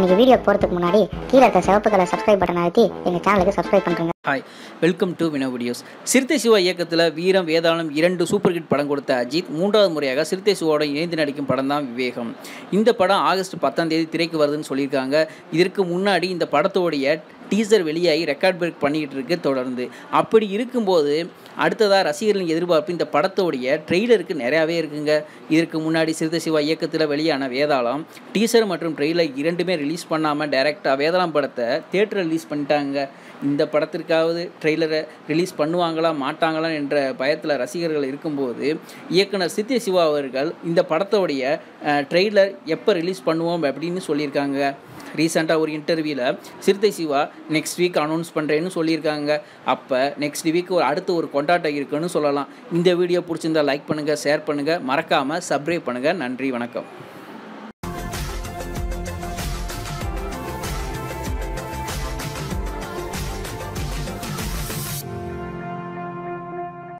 இன்னைக்கு வீடியோ போகிறதுக்கு முன்னாடி கீழே இருக்க சிவப்பு கலர் சப்ஸ்கிரைப் பட்டன் அழுத்தி எங்கள் சேனலுக்கு சப்ஸ்கிரைப் பண்ணுறேங்க hi welcome to Vino videos Siruthai Siva இயக்கத்தில் வீரம் வேதாளம் இரண்டு சூப்பர் ஹிட் படம் கொடுத்த அஜித் மூன்றாவது முறையாக சிறுத்தை சிவாவோட இணைந்து நடிக்கும் படம் தான் விவேகம். இந்த படம் ஆகஸ்ட் பத்தாம் தேதி திரைக்கு வருதுன்னு சொல்லியிருக்காங்க. இதற்கு முன்னாடி இந்த படத்தோடைய டீசர் வெளியாகி ரெக்கார்ட் பிரேக் பண்ணிக்கிட்டு இருக்கு தொடர்ந்து. அப்படி இருக்கும்போது அடுத்ததாக ரசிகர்களின் எதிர்பார்ப்பு இந்த படத்தோடைய ட்ரெய்லருக்கு நிறையாவே இருக்குங்க. இதற்கு முன்னாடி சிறுத்தை சிவா இயக்கத்தில் வெளியான வேதாளம் டீசர் மற்றும் ட்ரெய்லர் இரண்டுமே ரிலீஸ் பண்ணாமல் டைரெக்டாக வேதாளம் படத்தை தேட்டர் ரிலீஸ் பண்ணிட்டாங்க. இந்த படத்திற்கு படத்திற்காவது ட்ரெய்லரை ரிலீஸ் பண்ணுவாங்களா மாட்டாங்களா என்ற பயத்தில் ரசிகர்கள் இருக்கும்போது இயக்குனர் சித்திய சிவா அவர்கள் இந்த படத்தோடைய ட்ரெய்லர் எப்போ ரிலீஸ் பண்ணுவோம் அப்படின்னு சொல்லியிருக்காங்க. ரீசெண்டாக ஒரு இன்டர்வியூவில் Siruthai Siva next week announce பண்ணுறேன்னு சொல்லியிருக்காங்க. அப்போ நெக்ஸ்ட் வீக் ஒரு அடுத்த ஒரு கொண்டாட்டம் இருக்குன்னு சொல்லலாம். இந்த வீடியோ பிடிச்சிருந்தா லைக் பண்ணுங்கள் ஷேர் பண்ணுங்கள் மறக்காமல் சப்ஸ்கிரைப் பண்ணுங்கள் நன்றி வணக்கம்.